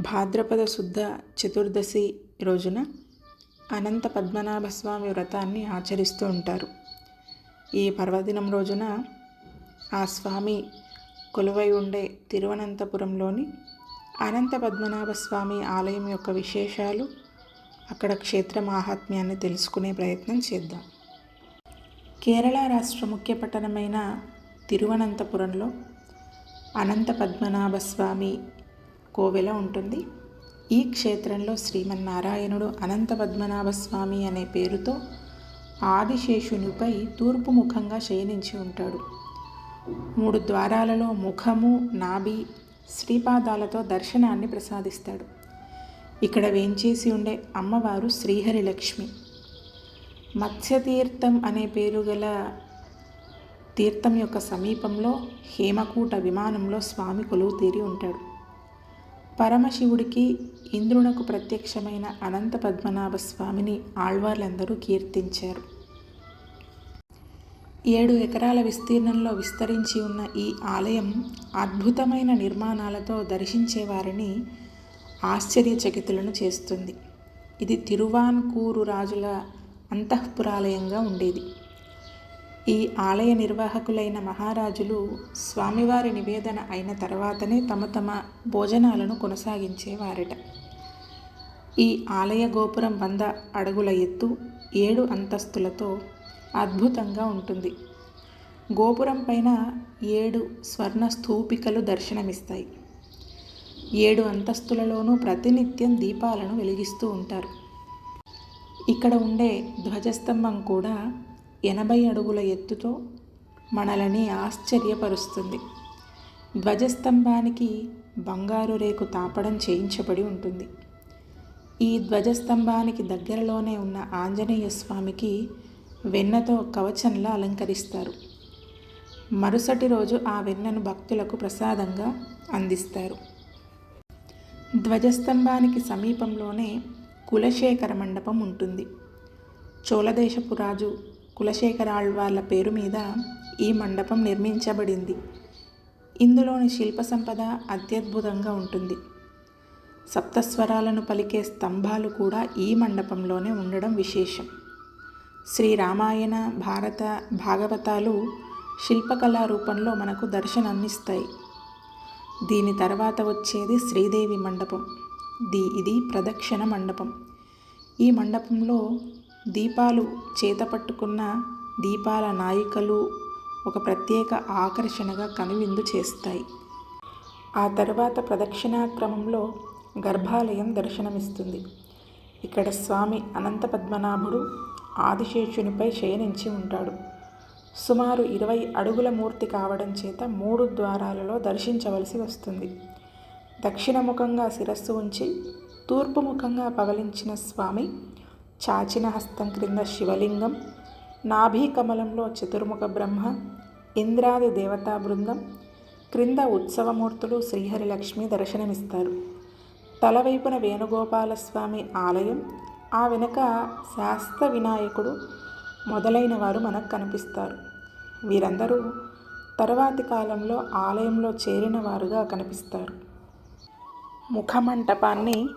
భాద్రపద శుద్ధ చతుర్దశి రోజున అనంత పద్మనాభ స్వామి వ్రతాన్ని ఆచరిస్తూ ఉంటారు. ఈ పర్వదినం రోజున ఆ స్వామి కొలువై ఉండే తిరువనంతపురంలోని అనంత పద్మనాభ స్వామి ఆలయం యొక్క విశేషాలు అక్కడ క్షేత్ర మాహాత్మ్యాన్ని తెలుసుకునే ప్రయత్నం చేద్దాం. కేరళ రాష్ట్ర ముఖ్య పట్టణమైన తిరువనంతపురంలో అనంత పద్మనాభ స్వామి కోవెల ఉంటుంది. ఈ క్షేత్రంలో శ్రీమన్నారాయణుడు అనంత పద్మనాభ స్వామి అనే పేరుతో ఆదిశేషునిపై తూర్పు ముఖంగా శయనించి ఉంటాడు. మూడు ద్వారాలలో ముఖము నాభి శ్రీపాదాలతో దర్శనాన్ని ప్రసాదిస్తాడు. ఇక్కడ వేంచేసి ఉండే అమ్మవారు శ్రీహరి లక్ష్మి మత్స్యతీర్థం అనే పేరు గల తీర్థం యొక్క సమీపంలో హేమకూట విమానంలో స్వామి కొలువు తీరి ఉంటాడు. పరమశివుడికి ఇంద్రునకు ప్రత్యక్షమైన అనంత పద్మనాభ స్వామిని ఆళ్వార్లందరూ కీర్తించారు. ఏడు ఎకరాల విస్తీర్ణంలో విస్తరించి ఉన్న ఈ ఆలయం అద్భుతమైన నిర్మాణాలతో దర్శించేవారిని ఆశ్చర్యచకితులను చేస్తుంది. ఇది తిరువాన్కూరు రాజుల అంతఃపురాలయంగా ఉండేది. ఈ ఆలయ నిర్వాహకులైన మహారాజులు స్వామివారి నివేదన అయిన తర్వాతనే తమ తమ భోజనాలను కొనసాగించేవారట. ఈ ఆలయ గోపురం వంద అడుగుల ఎత్తు ఏడు అంతస్తులతో అద్భుతంగా ఉంటుంది. గోపురం పైన ఏడు స్వర్ణ స్థూపికలు దర్శనమిస్తాయి. ఏడు అంతస్తులలోనూ ప్రతినిత్యం దీపాలను వెలిగిస్తూ ఉంటారు. ఇక్కడ ఉండే ధ్వజస్తంభం కూడా ఎనభై అడుగుల ఎత్తుతో మనలని ఆశ్చర్యపరుస్తుంది. ధ్వజస్తంభానికి బంగారు రేకు తాపడం చేయించబడి ఉంటుంది. ఈ ధ్వజస్తంభానికి దగ్గరలోనే ఉన్న ఆంజనేయ స్వామికి వెన్నతో కవచంలా అలంకరిస్తారు. మరుసటి రోజు ఆ వెన్నను భక్తులకు ప్రసాదంగా అందిస్తారు. ధ్వజస్తంభానికి సమీపంలోనే కులశేఖర మండపం ఉంటుంది. చోళదేశపు రాజు కులశేఖరాళ్వార్ల పేరు మీద ఈ మండపం నిర్మించబడింది. ఇందులోని శిల్ప సంపద అత్యద్భుతంగా ఉంటుంది. సప్తస్వరాలను పలికే స్తంభాలు కూడా ఈ మండపంలోనే ఉండడం విశేషం. శ్రీ రామాయణ భారత భాగవతాలు శిల్పకళా రూపంలో మనకు దర్శనాన్నిస్తాయి. దీని తర్వాత వచ్చేది శ్రీదేవి మండపం. దీ ఇది ప్రదక్షిణ మండపం. ఈ మండపంలో దీపాలు చేత పట్టుకున్న దీపాల నాయికలు ఒక ప్రత్యేక ఆకర్షణగా కనువిందు చేస్తాయి. ఆ తర్వాత ప్రదక్షిణాక్రమంలో గర్భాలయం దర్శనమిస్తుంది. ఇక్కడ స్వామి అనంత పద్మనాభుడు ఆదిశేషునిపై శయనించి ఉంటాడు. సుమారు ఇరవై అడుగుల మూర్తి కావడం చేత మూడు ద్వారాలలో దర్శించవలసి వస్తుంది. దక్షిణముఖంగా శిరస్సు ఉంచి తూర్పు ముఖంగా పవలించిన స్వామి చాచిన హస్తం క్రింద శివలింగం నాభీ కమలంలో చతుర్ముఖ బ్రహ్మ ఇంద్రాది దేవతా బృందం క్రింద ఉత్సవమూర్తులు శ్రీహరి లక్ష్మి దర్శనమిస్తారు తలవైపున వేణుగోపాలస్వామి ఆలయం ఆ వెనుక శాస్త్ర వినాయకుడు మొదలైన వారు మనకు కనిపిస్తారు. వీరందరూ తర్వాతి కాలంలో ఆలయంలో చేరిన వారుగా కనిపిస్తారు. ముఖమంటపాన్ని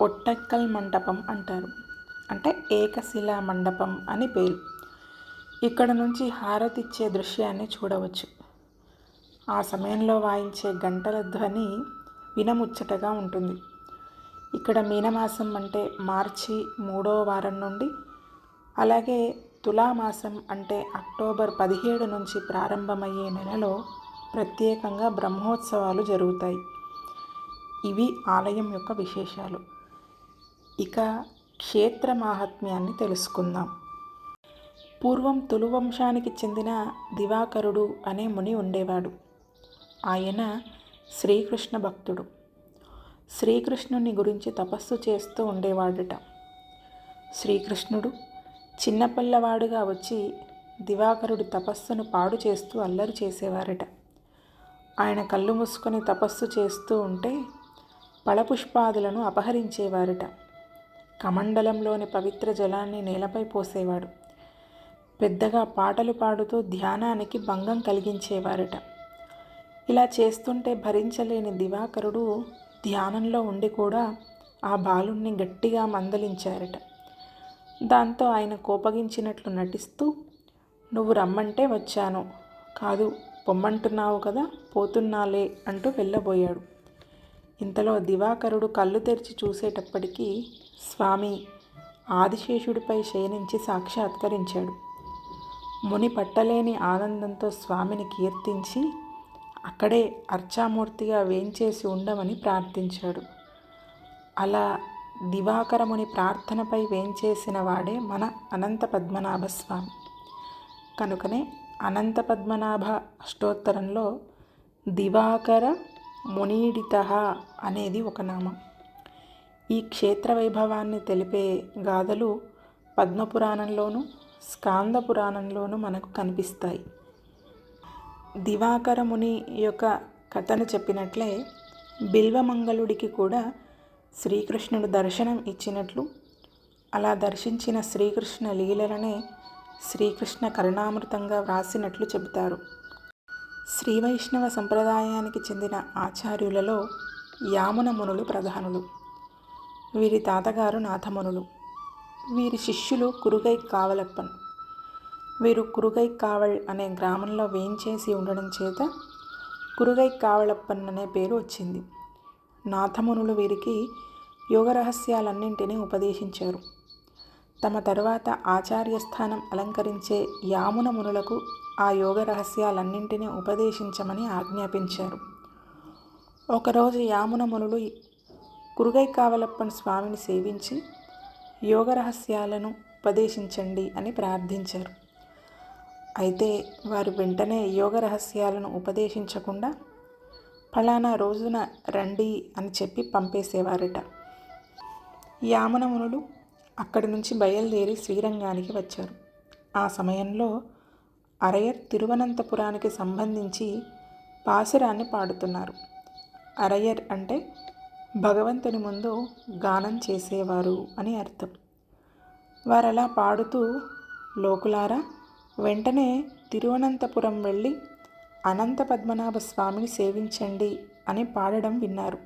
ఒట్టక్కల్ మంటపం అంటారు. అంటే ఏకశిలా మండపం అని పేరు. ఇక్కడ నుంచి హారతిచ్చే దృశ్యాన్ని చూడవచ్చు. ఆ సమయంలో వాయించే గంటల ధ్వని వినముచ్చటగా ఉంటుంది. ఇక్కడ మీనమాసం అంటే మార్చి మూడో వారం నుండి అలాగే తులామాసం అంటే అక్టోబర్ పదిహేడు నుంచి ప్రారంభమయ్యే నెలలో ప్రత్యేకంగా బ్రహ్మోత్సవాలు జరుగుతాయి. ఇవి ఆలయం యొక్క విశేషాలు. ఇక క్షేత్ర మాహాత్మ్యాన్ని తెలుసుకుందాం. పూర్వం తులు వంశానికి చెందిన దివాకరుడు అనే ముని ఉండేవాడు. ఆయన శ్రీకృష్ణ భక్తుడు. శ్రీకృష్ణుని గురించి తపస్సు చేస్తూ ఉండేవాడట. శ్రీకృష్ణుడు చిన్నపిల్లవాడుగా వచ్చి దివాకరుడి తపస్సును పాడు చేస్తూ అల్లరి చేసేవారట. ఆయన కళ్ళు మూసుకొని తపస్సు చేస్తూ ఉంటే పళపుష్పాదులను అపహరించేవారట. కమండలంలోని పవిత్ర జలాన్ని నేలపై పోసేవాడు. పెద్దగా పాటలు పాడుతూ ధ్యానానికి భంగం కలిగించేవారట. ఇలా చేస్తుంటే భరించలేని దివాకరుడు ధ్యానంలో ఉండి కూడా ఆ బాలుణ్ణి గట్టిగా మందలించారట. దాంతో ఆయన కోపగించినట్లు నటిస్తూ నువ్వు రమ్మంటే వచ్చాను. కాదు పొమ్మంటున్నావు కదా పోతున్నాలే అంటూ వెళ్ళబోయాడు. ఇంతలో దివాకరుడు కళ్ళు తెరిచి చూసేటప్పటికీ స్వామి ఆదిశేషుడిపై శయనించి సాక్షాత్కరించాడు. ముని పట్టలేని ఆనందంతో స్వామిని కీర్తించి అక్కడే అర్చామూర్తిగా వేంచేసి ఉండమని ప్రార్థించాడు. అలా దివాకరముని ప్రార్థనపై వేంచేసిన వాడే మన అనంత పద్మనాభ స్వామి. కనుకనే అనంత పద్మనాభ అష్టోత్తరంలో దివాకర మునీడిత అనేది ఒక నామం. ఈ క్షేత్ర వైభవాన్ని తెలిపే గాథలు పద్మపురాణంలోనూ స్కాంద పురాణంలోనూ మనకు కనిపిస్తాయి. దివాకర ముని యొక్క కథను చెప్పినట్లే బిల్వమంగళుడికి కూడా శ్రీకృష్ణుడు దర్శనం ఇచ్చినట్లు అలా దర్శించిన శ్రీకృష్ణ లీలలనే శ్రీకృష్ణ కరుణామృతంగా వ్రాసినట్లు చెబుతారు. శ్రీ వైష్ణవ సంప్రదాయానికి చెందిన ఆచార్యులలో యామున మునులు ప్రధానులు. వీరి తాతగారు నాథమునులు వీరి శిష్యులు కురుగై కావలప్పన్. వీరు కురుగై కావల్ అనే గ్రామంలో వేయించేసి ఉండడం చేత కురుగై కావలప్పన్ అనే పేరు వచ్చింది. నాథమునులు వీరికి యోగ రహస్యాలన్నింటినీ ఉపదేశించారు. తమ తరువాత ఆచార్య స్థానం అలంకరించే యామున మునులకు ఆ యోగ రహస్యాలన్నింటినీ ఉపదేశించమని ఆజ్ఞాపించారు. ఒకరోజు యామున మునులు కురుగై కావలప్పన్ స్వామిని సేవించి యోగ రహస్యాలను ఉపదేశించండి అని ప్రార్థించారు. అయితే వారు వెంటనే యోగ రహస్యాలను ఉపదేశించకుండా ఫలానా రోజున రండి అని చెప్పి పంపేసేవారట. యామనమునులు అక్కడి నుంచి బయలుదేరి శ్రీరంగానికి వచ్చారు. ఆ సమయంలో అరయర్ తిరువనంతపురానికి సంబంధించి పాసురాన్ని పాడుతున్నారు. అరయర్ అంటే భగవంతుని ముందు గానం చేసేవారు అని అర్థం. వారలా పాడుతూ లోకులారా వెంటనే తిరువనంతపురం వెళ్ళి అనంత పద్మనాభ స్వామిని సేవించండి అని పాడడం విన్నారు.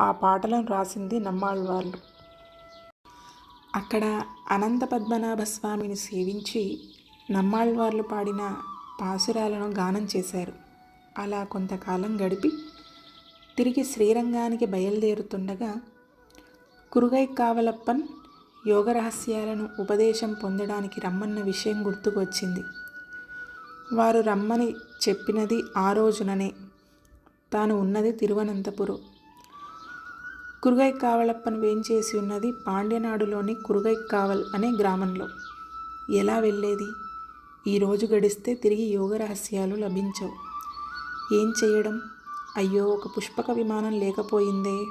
ఆ పాటలను రాసింది నమ్మాళ్ళవాళ్ళు అక్కడ అనంత పద్మనాభ స్వామిని సేవించి నమ్మాళ్ళవార్లు పాడిన పాసురాలను గానం చేశారు. అలా కొంతకాలం గడిపి తిరిగి శ్రీరంగానికి బయలుదేరుతుండగా కురుగై కావలప్పన్ యోగ రహస్యాలను ఉపదేశం పొందడానికి రమ్మన్న విషయం గుర్తుకొచ్చింది. వారు రమ్మని చెప్పినది ఆ రోజుననే. తాను ఉన్నది తిరువనంతపురం. కురుగై కావలప్పను వేంచేసి ఉన్నది? పాండ్యనాడులోని కురుగై కావల్ అనే గ్రామంలో. ఎలా వెళ్ళేది? ఈరోజు గడిస్తే తిరిగి యోగ రహస్యాలు లభించవు. ఏం చేయడం? అయ్యో ఒక పుష్పక విమానం లేకపోయిందే.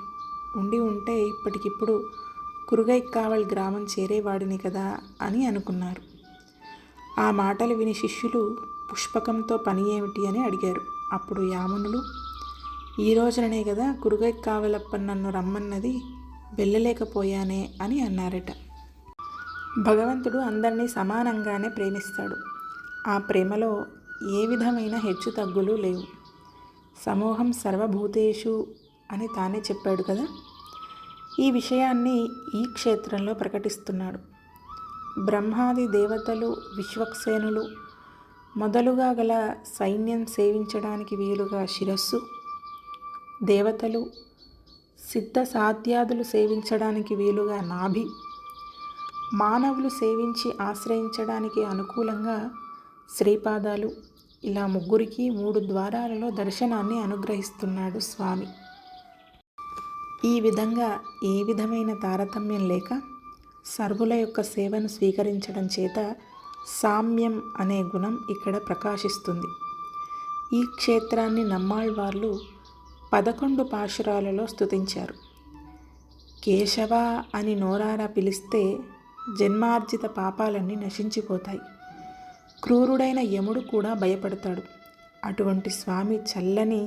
ఉండి ఉంటే ఇప్పటికిప్పుడు కురుగై కావల్ గ్రామం చేరేవాడిని కదా అని అనుకున్నారు. ఆ మాటలు విని శిష్యులు పుష్పకంతో పని ఏమిటి అని అడిగారు. అప్పుడు యామునులు ఈ రోజుననే కదా కురుగై కావలప్ప నన్ను రమ్మన్నది వెళ్ళలేకపోయానే అని అన్నారట. భగవంతుడు అందరినీ సమానంగానే ప్రేమిస్తాడు. ఆ ప్రేమలో ఏ విధమైన హెచ్చు తగ్గులు లేవు. సమూహం సర్వభూతేషు అని తానే చెప్పాడు కదా. ఈ విషయాన్ని ఈ క్షేత్రంలో ప్రకటిస్తున్నాడు. బ్రహ్మాది దేవతలు విశ్వక్సేనులు మొదలుగా గల సైన్యం సేవించడానికి వీలుగా శిరస్సు దేవతలు సిద్ధ సాధ్యాదులు సేవించడానికి వీలుగా నాభి మానవులు సేవించి ఆశ్రయించడానికి అనుకూలంగా శ్రీపాదాలు ఇలా ముగ్గురికి మూడు ద్వారాలలో దర్శనాన్ని అనుగ్రహిస్తున్నాడు స్వామి. ఈ విధంగా ఏ విధమైన తారతమ్యం లేక సర్వుల యొక్క సేవను స్వీకరించడం చేత సామ్యం అనే గుణం ఇక్కడ ప్రకాశిస్తుంది. ఈ క్షేత్రాన్ని నమ్మాళ్వార్లు పదకొండు పాశురాలలో స్తుతించారు. కేశవ అని నోరారా పిలిస్తే జన్మార్జిత పాపాలన్నీ నశించిపోతాయి. క్రూరుడైన యముడు కూడా భయపడతాడు అటువంటి స్వామి చల్లని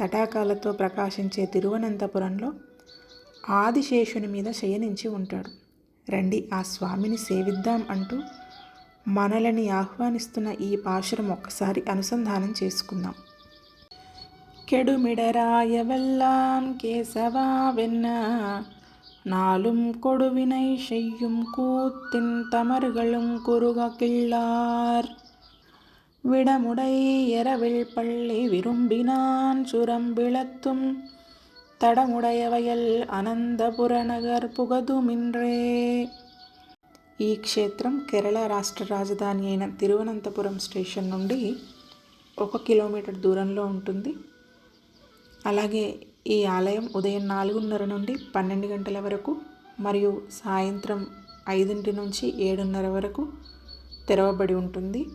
తటాకాలతో ప్రకాశించే తిరువనంతపురంలో ఆదిశేషుని మీద శయనించి ఉంటాడు రండి ఆ స్వామిని సేవిద్దాం అంటూ మనలని ఆహ్వానిస్తున్న ఈ పాశురం ఒక్కసారి అనుసంధానం చేసుకుందాం கெடுமிடராயவெல்லாம் கேசவாவென்ன நாளும் கொடுவினை செய்யும் கூத்தின் தமர்களும் குறுக கிள்ளார் விடமுடை எரவில் பள்ளி விரும்பினான் சுரம்பிளத்தும் తడముడయ వయల్ అనంతపుర నగర్ పుగదుమిన్రే ఈ క్షేత్రం కేరళ రాష్ట్ర రాజధాని అయిన తిరువనంతపురం స్టేషన్ నుండి ఒక కిలోమీటర్ దూరంలో ఉంటుంది అలాగే ఈ ఆలయం ఉదయం నాలుగున్నర నుండి పన్నెండు గంటల వరకు మరియు సాయంత్రం ఐదింటి నుంచి ఏడున్నర వరకు తెరవబడి ఉంటుంది.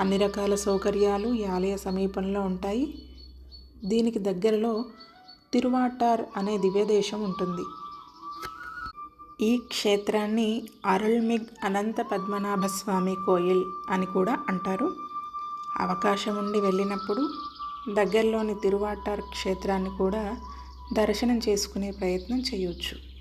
అన్ని రకాల సౌకర్యాలు ఈ ఆలయ సమీపంలో ఉంటాయి. దీనికి దగ్గరలో తిరువాటార్ అనే దివ్యదేశం ఉంటుంది. ఈ క్షేత్రాన్ని అరుల్మిగ్ అనంత పద్మనాభ స్వామి కోయిల్ అని కూడా అంటారు. అవకాశం ఉండి వెళ్ళినప్పుడు దగ్గరలోని తిరువాటార్ క్షేత్రాన్ని కూడా దర్శనం చేసుకునే ప్రయత్నం చేయొచ్చు.